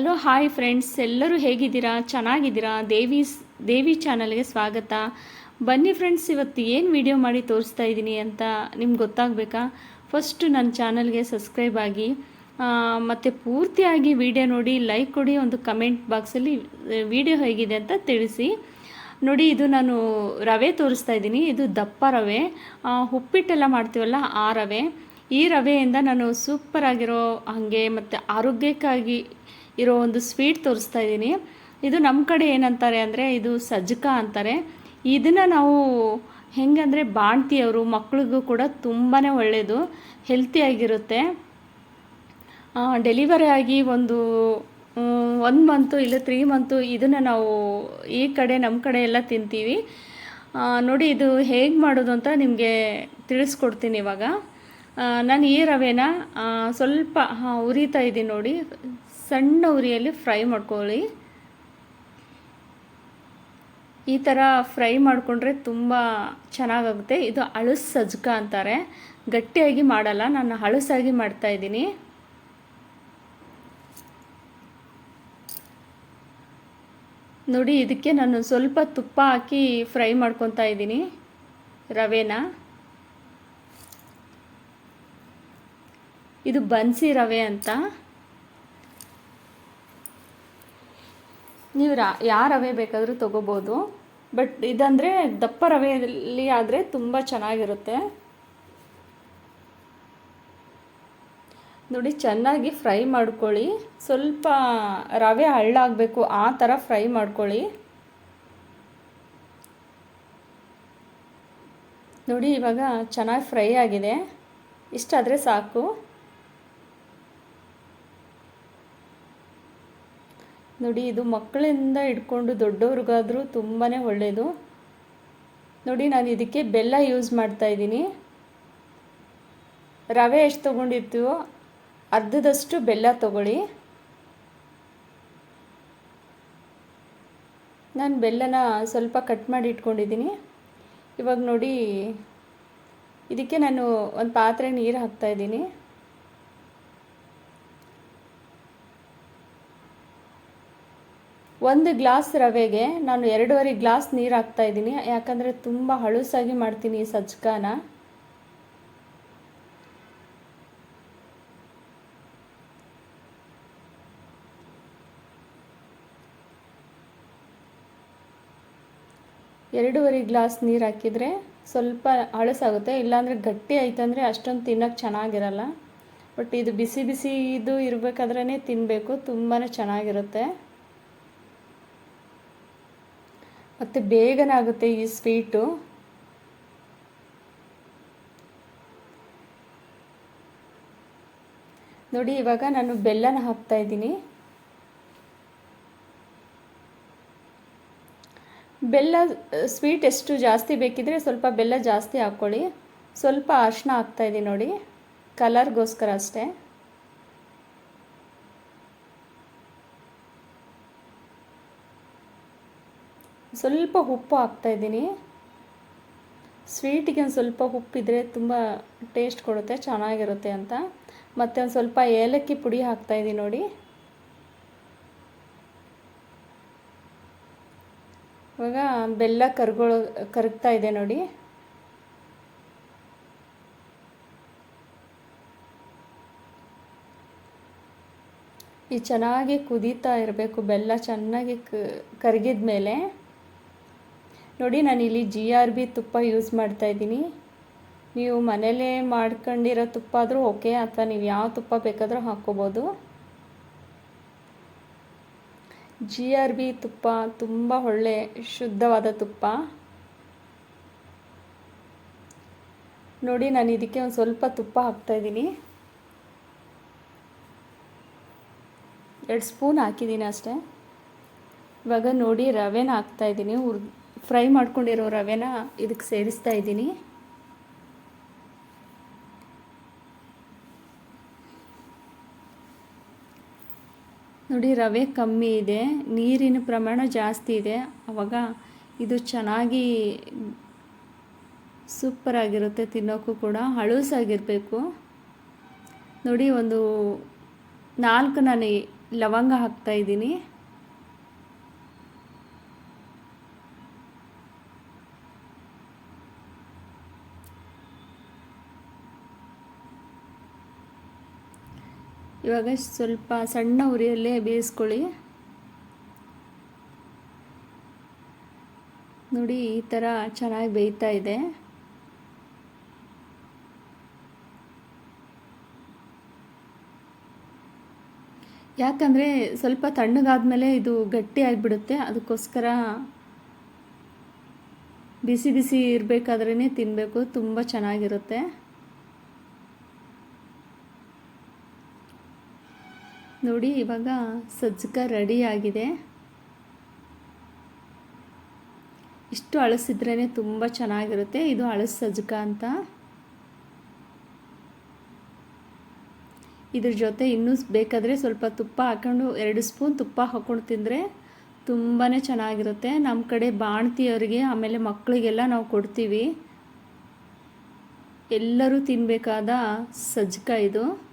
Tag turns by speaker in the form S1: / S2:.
S1: Hello, hi friends. ಎಲ್ಲರೂ ಹೇಗಿದ್ದೀರಾ? ಚೆನ್ನಾಗಿದ್ದೀರಾ? ದೇವಿ ದೇವಿ ಚಾನಲ್ಗೆ ಸ್ವಾಗತ. ಬನ್ನಿ ಫ್ರೆಂಡ್ಸ್, ಇವತ್ತು ಏನು ವಿಡಿಯೋ ಮಾಡಿ ತೋರಿಸ್ತಾ ಇದ್ದೀನಿ ಅಂತ ನಿಮ್ಗೆ ಗೊತ್ತಾಗಬೇಕಾ? ಫಸ್ಟ್ ನನ್ನ ಚಾನಲ್ಗೆ ಸಬ್ಸ್ಕ್ರೈಬ್ ಆಗಿ ಮತ್ತು ಪೂರ್ತಿಯಾಗಿ ವಿಡಿಯೋ ನೋಡಿ ಲೈಕ್ ಕೊಡಿ, ಒಂದು ಕಮೆಂಟ್ ಬಾಕ್ಸಲ್ಲಿ ವಿಡಿಯೋ ಹೇಗಿದೆ ಅಂತ ತಿಳಿಸಿ. ನೋಡಿ, ಇದು ನಾನು ರವೆ ತೋರಿಸ್ತಾ ಇದ್ದೀನಿ. ಇದು ದಪ್ಪ ರವೆ. ಉಪ್ಪಿಟ್ಟೆಲ್ಲ ಮಾಡ್ತೀವಲ್ಲ, ಆ ರವೆ. ಈ ರವೆಯಿಂದ ನಾನು ಸೂಪರ್ ಆಗಿರೋ ಹಾಗೆ ಮತ್ತು ಆರೋಗ್ಯಕ್ಕಾಗಿ ಇರೋ ಒಂದು ಸ್ವೀಟ್ ತೋರಿಸ್ತಾ ಇದ್ದೀನಿ. ಇದು ನಮ್ಮ ಕಡೆ ಏನಂತಾರೆ ಅಂದರೆ ಇದು ಸಜ್ಜಕ ಅಂತಾರೆ. ಇದನ್ನು ನಾವು ಹೆಂಗಂದರೆ ಬಾಣ್ತಿಯವರು ಮಕ್ಳಿಗೂ ಕೂಡ ತುಂಬಾ ಒಳ್ಳೆಯದು ಹೆಲ್ತಿಯಾಗಿರುತ್ತೆ ಡೆಲಿವರಿ ಆಗಿ ಒಂದು ಒನ್ ಮಂತು ಇಲ್ಲ ತ್ರೀ ಮಂತು ಇದನ್ನು ನಾವು ಈ ಕಡೆ ನಮ್ಮ ಕಡೆ ಎಲ್ಲ ತಿಂತೀವಿ. ನೋಡಿ ಇದು ಹೇಗೆ ಮಾಡೋದು ಅಂತ ನಿಮಗೆ ತಿಳಿಸ್ಕೊಡ್ತೀನಿ ಇವಾಗ. ನಾನು ಈ ರವೆನ ಸ್ವಲ್ಪ ಉರಿತಾ ಇದ್ದೀನಿ ನೋಡಿ. ಸಣ್ಣ ಉರಿಯಲ್ಲಿ ಫ್ರೈ ಮಾಡ್ಕೊಳ್ಳಿ. ಈ ಥರ ಫ್ರೈ ಮಾಡಿಕೊಂಡ್ರೆ ತುಂಬ ಚೆನ್ನಾಗಾಗುತ್ತೆ. ಇದು ಅಳಸ್ ಸಜ್ಕ ಅಂತಾರೆ. ಗಟ್ಟಿಯಾಗಿ ಮಾಡಲ್ಲ, ನಾನು ಹಳಸಾಗಿ ಮಾಡ್ತಾ ಇದ್ದೀನಿ. ನೋಡಿ, ಇದಕ್ಕೆ ನಾನು ಸ್ವಲ್ಪ ತುಪ್ಪ ಹಾಕಿ ಫ್ರೈ ಮಾಡ್ಕೊತಾ ಇದ್ದೀನಿ ರವೆನ. ಇದು ಬನ್ಸಿ ರವೆ ಅಂತ. ನೀವು ರಾ, ಯಾವ ರವೆ ಬೇಕಾದರೂ ತೊಗೋಬೋದು. ಬಟ್ ಇದಂದರೆ ದಪ್ಪ ರವೆಯಲ್ಲಿ ಆದರೆ ತುಂಬ ಚೆನ್ನಾಗಿರುತ್ತೆ. ನೋಡಿ, ಚೆನ್ನಾಗಿ ಫ್ರೈ ಮಾಡ್ಕೊಳ್ಳಿ. ಸ್ವಲ್ಪ ರವೆ ಹಳ್ಳಾಗಬೇಕು, ಆ ಥರ ಫ್ರೈ ಮಾಡ್ಕೊಳ್ಳಿ. ನೋಡಿ, ಇವಾಗ ಚೆನ್ನಾಗಿ ಫ್ರೈ ಆಗಿದೆ. ಇಷ್ಟಾದರೆ ಸಾಕು. ನೋಡಿ, ಇದು ಮಕ್ಕಳಿಂದ ಹಿಡ್ಕೊಂಡು ದೊಡ್ಡವ್ರಿಗಾದರೂ ತುಂಬಾ ಒಳ್ಳೆಯದು ನೋಡಿ, ನಾನು ಇದಕ್ಕೆ ಬೆಲ್ಲ ಯೂಸ್ ಮಾಡ್ತಾ ಇದ್ದೀನಿ. ರವೆ ಎಷ್ಟು ತೊಗೊಂಡಿರ್ತೀವೋ ಅರ್ಧದಷ್ಟು ಬೆಲ್ಲ ತಗೊಳ್ಳಿ. ನಾನು ಬೆಲ್ಲನ ಸ್ವಲ್ಪ ಕಟ್ ಮಾಡಿ ಇಟ್ಕೊಂಡಿದ್ದೀನಿ. ಇವಾಗ ನೋಡಿ, ಇದಕ್ಕೆ ನಾನು ಒಂದು ಪಾತ್ರೆ ನೀರು ಹಾಕ್ತಾ ಒಂದು ಗ್ಲಾಸ್ ರವೆಗೆ ನಾನು ಎರಡೂವರೆ ಗ್ಲಾಸ್ ನೀರು ಹಾಕ್ತಾ ಇದ್ದೀನಿ. ಯಾಕಂದರೆ ತುಂಬ ಹಳುಸಾಗಿ ಮಾಡ್ತೀನಿ ಈ ಸಜ್ಕಾನ. ಎರಡೂವರೆ ಗ್ಲಾಸ್ ನೀರು ಹಾಕಿದರೆ ಸ್ವಲ್ಪ ಹಳಸಾಗುತ್ತೆ. ಇಲ್ಲಾಂದರೆ ಗಟ್ಟಿ ಆಯ್ತಂದರೆ ಅಷ್ಟೊಂದು ತಿನ್ನೋಕ್ಕೆ ಚೆನ್ನಾಗಿರಲ್ಲ. ಬಟ್ ಇದು ಬಿಸಿ ಬಿಸಿ ಇದು ಇರಬೇಕಾದ್ರೇ ತಿನ್ನಬೇಕು ತುಂಬಾ ಚೆನ್ನಾಗಿರುತ್ತೆ. ಮತ್ತು ಬೇಗನಾಗುತ್ತೆ ಈ ಸ್ವೀಟು. ನೋಡಿ, ಇವಾಗ ನಾನು ಬೆಲ್ಲನ ಹಾಕ್ತಾ ಇದ್ದೀನಿ. ಬೆಲ್ಲ, ಸ್ವೀಟ್ ಎಷ್ಟು ಜಾಸ್ತಿ ಬೇಕಿದ್ರೆ ಸ್ವಲ್ಪ ಬೆಲ್ಲ ಜಾಸ್ತಿ ಹಾಕ್ಕೊಳ್ಳಿ ಸ್ವಲ್ಪ ಅರ್ಶನ ಹಾಕ್ತಾ ಇದ್ದೀನಿ ನೋಡಿ, ಕಲರ್ಗೋಸ್ಕರ ಅಷ್ಟೇ. ಸ್ವಲ್ಪ ಉಪ್ಪು ಹಾಕ್ತಾ ಇದ್ದೀನಿ. ಸ್ವೀಟಿಗೆ ಒಂದು ಸ್ವಲ್ಪ ಉಪ್ಪಿದ್ರೆ ತುಂಬ ಟೇಸ್ಟ್ ಕೊಡುತ್ತೆ, ಚೆನ್ನಾಗಿರುತ್ತೆ ಅಂತ. ಮತ್ತು ಒಂದು ಸ್ವಲ್ಪ ಏಲಕ್ಕಿ ಪುಡಿ ಹಾಕ್ತಾ ಇದ್ದೀನಿ ನೋಡಿ. ಇವಾಗ ಬೆಲ್ಲ ಕರ್ಗೊಳ, ಕರಗ್ತಾ ಇದೆ ನೋಡಿ. ಈ ಚೆನ್ನಾಗಿ ಕುದೀತಾ ಇರಬೇಕು, ಬೆಲ್ಲ ಚೆನ್ನಾಗಿ ಕರಗಿದ ಮೇಲೆ ನೋಡಿ ನಾನಿಲ್ಲಿ ಜಿ ಆರ್ ಬಿ ತುಪ್ಪ ಯೂಸ್ ಮಾಡ್ತಾ ಇದ್ದೀನಿ. ನೀವು ಮನೇಲೇ ಮಾಡ್ಕೊಂಡಿರೋ ತುಪ್ಪ ಆದರೂ ಓಕೆ ಅಥವಾ ನೀವು ಯಾವ ತುಪ್ಪ ಬೇಕಾದರೂ ಹಾಕ್ಕೋಬೋದು. ಜಿ ಆರ್ ಬಿ ತುಪ್ಪ ತುಂಬ ಒಳ್ಳೆ ಶುದ್ಧವಾದ ತುಪ್ಪ. ನೋಡಿ, ನಾನು ಇದಕ್ಕೆ ಒಂದು ಸ್ವಲ್ಪ ತುಪ್ಪ ಹಾಕ್ತಾಯಿದ್ದೀನಿ ಎರಡು ಸ್ಪೂನ್ ಹಾಕಿದ್ದೀನಿ ಅಷ್ಟೇ. ಇವಾಗ ನೋಡಿ, ರವೆನ ಹಾಕ್ತಾಯಿದ್ದೀನಿ ಹುರ್ ಫ್ರೈ ಮಾಡ್ಕೊಂಡಿರೋ ರವೆನ ಇದಕ್ಕೆ ಸೇರಿಸ್ತಾ ಇದ್ದೀನಿ. ನೋಡಿ, ರವೆ ಕಮ್ಮಿ ಇದೆ, ನೀರಿನ ಪ್ರಮಾಣ ಜಾಸ್ತಿ ಇದೆ. ಆವಾಗ ಇದು ಚೆನ್ನಾಗಿ ಸೂಪರಾಗಿರುತ್ತೆ ತಿನ್ನೋಕ್ಕೂ ಕೂಡ, ಹಳಸಾಗಿರಬೇಕು. ನೋಡಿ, ಒಂದು ನಾಲ್ಕು ನಾನು ಲವಂಗ ಹಾಕ್ತಾ ಇವಾಗ ಸ್ವಲ್ಪ ಸಣ್ಣ ಉರಿಯಲ್ಲೇ ಬೇಯಿಸ್ಕೊಳ್ಳಿ. ನೋಡಿ, ಈ ಥರ ಚೆನ್ನಾಗಿ ಬೇಯ್ತಾ ಇದೆ. ಯಾಕಂದರೆ ಸ್ವಲ್ಪ ತಣ್ಣಗಾದ್ಮೇಲೆ ಇದು ಗಟ್ಟಿ ಆಗಿಬಿಡುತ್ತೆ. ಅದಕ್ಕೋಸ್ಕರ ಬಿಸಿ ಬಿಸಿ ಇರಬೇಕಾದ್ರೇ ತಿನ್ನಬೇಕು ತುಂಬ ಚೆನ್ನಾಗಿರುತ್ತೆ. ನೋಡಿ, ಇವಾಗ ಸಜ್ಜಕ ರೆಡಿ ಆಗಿದೆ. ಇಷ್ಟು ಅಳಸಿದ್ರೇ ತುಂಬ ಚೆನ್ನಾಗಿರುತ್ತೆ. ಇದು ಅಳಸ ಸಜ್ಜಕ ಅಂತ. ಇದ್ರ ಜೊತೆ ಇನ್ನೂ ಬೇಕಾದರೆ ಸ್ವಲ್ಪ ತುಪ್ಪ ಹಾಕೊಂಡು, ಎರಡು ಸ್ಪೂನ್ ತುಪ್ಪ ಹಾಕ್ಕೊಂಡು ತಿಂದರೆ ತುಂಬಾ ಚೆನ್ನಾಗಿರುತ್ತೆ. ನಮ್ಮ ಕಡೆ ಬಾಣ್ತಿಯವರಿಗೆ, ಆಮೇಲೆ ಮಕ್ಕಳಿಗೆಲ್ಲ ನಾವು ಕೊಡ್ತೀವಿ. ಎಲ್ಲರೂ ತಿನ್ನಬೇಕಾದ ಸಜ್ಜಕ ಇದು.